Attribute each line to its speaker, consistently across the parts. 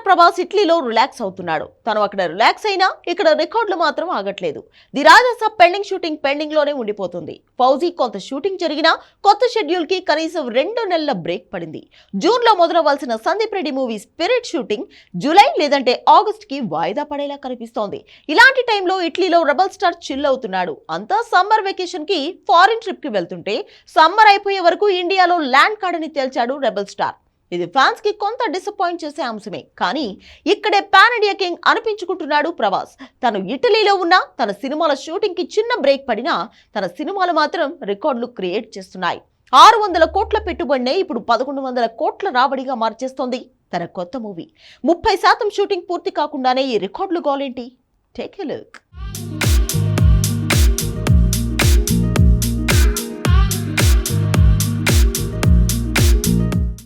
Speaker 1: Star Prabhas ఇట్లీలో relax అవుతున్నాడు. తను అక్కడ రిలాక్స్ అయినా ఇక్కడ రికార్డులు మాత్రం ఆగట్లేదు. ది రాజస పెండింగ్ షూటింగ్ పెండింగ్లోనే ఉండిపోతుంది. ఫౌజీ కొంత షూటింగ్ జరిగినా కొత్త షెడ్యూల్కి కనీసం రెండు నెలల బ్రేక్ పడింది. జూన్లో మొదలవలసిన Sandeep Reddy movie Spirit shooting July లేదంటే ఆగస్ట్కి వాయిదా పడేలా కనిపిస్తోంది. ఇలాంటి టైంలో ఇట్లీలో రెబల్ స్టార్ చిల్ అవుతున్నాడు. అంతా సమ్మర్ వెకేషన్కి ఫారిన్ ట్రిప్కి వెళ్తుంటే సమ్మర్ అయిపోయే వరకు ఇండియాలో ల్యాండ్ కాడని తేల్చాడు రెబల్ స్టార్. ఇది ఫ్యాన్స్కి కొంత డిసప్పాయింట్ చేసే అంశమే. కానీ ఇక్కడే పాన్ ఇండియా కింగ్ అనిపించుకుంటున్నాడు ప్రభాస్. తను ఇటలీలో ఉన్న తన సినిమాల షూటింగ్కి చిన్న బ్రేక్ పడినా తన సినిమాలు మాత్రం రికార్డులు క్రియేట్ చేస్తున్నాయి. ఆరు వందల కోట్ల పెట్టుబడినే ఇప్పుడు పదకొండు వందల కోట్ల రాబడిగా మార్చేస్తోంది తన కొత్త మూవీ. ముప్పై శాతం షూటింగ్ పూర్తి కాకుండానే ఈ రికార్డులు గోలేంటి? Take a look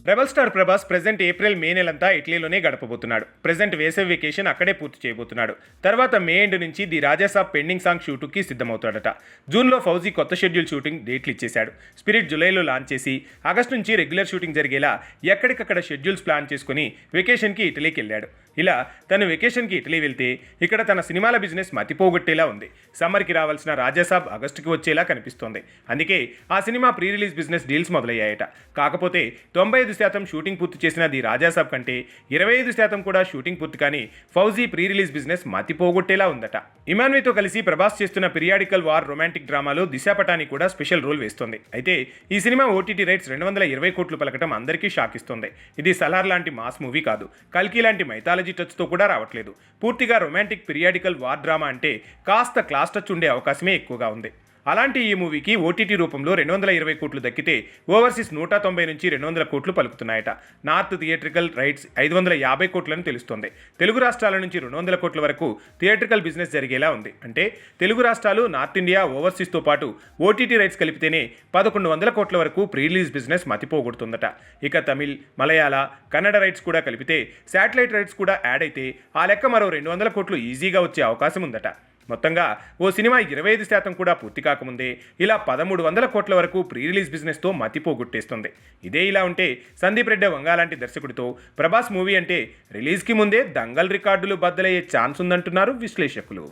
Speaker 2: rebel star Prabhas present April May నెలంతా ఇటలీలోనే గడపబోతున్నాడు. ప్రెజెంట్ వేసవి వెకేషన్ అక్కడే పూర్తి చేయబోతున్నాడు. తర్వాత మే ఎండ్ నుంచి ది రాజాసాబ్ పెండింగ్ సాంగ్ షూటుకి సిద్ధమవుతాడట. జూన్లో ఫౌజీ కొత్త షెడ్యూల్ షూటింగ్ డేట్లు ఇచ్చేశాడు. స్పిరిట్ జూలైలో లాంచ్ చేసి ఆగస్ట్ నుంచి రెగ్యులర్ షూటింగ్ జరిగేలా ఎక్కడికక్కడ షెడ్యూల్స్ ప్లాన్ చేసుకుని వెకేషన్కి ఇటలీకి వెళ్ళాడు. ఇలా తను వెకేషన్కి ఇటలీ వెళ్తే ఇక్కడ తన సినిమాల బిజినెస్ మతిపోగొట్టేలా ఉంది. సమ్మర్కి రావాల్సిన రాజాసాబ్ ఆగస్టుకి వచ్చేలా కనిపిస్తోంది. అందుకే ఆ cinema pre release business deals మొదలయ్యాయట. కాకపోతే తొంభై ఐదు శాతం షూటింగ్ పూర్తి చేసిన ది రాజాసాబ్ కంటే ఇరవై ఐదు శాతం కూడా షూటింగ్ పూర్తి కానీ ఫౌజీ ప్రీ రిలీజ్ బిజినెస్ మతిపోగొట్టేలా ఉందట. ఇమాన్వితో కలిసి ప్రభాస్ చేస్తున్న పిరియాడికల్ వార్ రొమాంటిక్ డ్రామాలో దిశాపటాని కూడా స్పెషల్ రోల్ వేస్తోంది. అయితే ఈ సినిమా ఓటీటీ రైట్స్ రెండు వందల ఇరవై కోట్లు పలకటం అందరికీ షాక్ ఇస్తుంది ఇది సలార్ లాంటి మాస్ మూవీ కాదు. కల్కి లాంటి మైథాలజీ టచ్తో కూడా రావట్లేదు. పూర్తిగా రొమాంటిక్ పిరియాడికల్ వార్ డ్రామా అంటే కాస్త క్లాస్ టచ్ ఉండే అవకాశమే ఎక్కువగా ఉంది. అలాంటి ఈ మూవీకి ఓటీటీ రూపంలో రెండు వందల ఇరవై కోట్లు దక్కితే ఓవర్సీస్ నూట తొంభై నుంచి రెండు వందల కోట్లు పలుకుతున్నాయట. నార్త్ థియేట్రికల్ రైట్స్ ఐదు వందల యాభై కోట్లని తెలుస్తోంది. తెలుగు రాష్ట్రాల నుంచి రెండు వందల కోట్ల వరకు థియేట్రికల్ బిజినెస్ జరిగేలా ఉంది. అంటే తెలుగు రాష్ట్రాలు నార్త్ ఇండియా ఓవర్సీస్తో పాటు ఓటీటీ రైట్స్ కలిపితేనే పదకొండు వందల కోట్ల వరకు ప్రీలీజ్ బిజినెస్ మతిపోగొడుతుందట. ఇక తమిళ్ మలయాళ కన్నడ రైట్స్ కూడా కలిపితే శాటిలైట్ రైట్స్ కూడా యాడ్ అయితే ఆ లెక్క మరో రెండు వందల కోట్లు ఈజీగా వచ్చే అవకాశం ఉందట. మొత్తంగా ఓ సినిమా ఇరవై ఐదు శాతం కూడా పూర్తి కాకముందే ఇలా పదమూడు వందల కోట్ల వరకు ప్రీ రిలీజ్ బిజినెస్తో మతిపోగొట్టేస్తుంది ఇదే ఇలా ఉంటే సందీప్ రెడ్డి వంగా లాంటి దర్శకుడితో ప్రభాస్ మూవీ అంటే రిలీజ్కి ముందే దంగల్ రికార్డులు బద్దలయ్యే ఛాన్స్ ఉందంటున్నారు విశ్లేషకులు.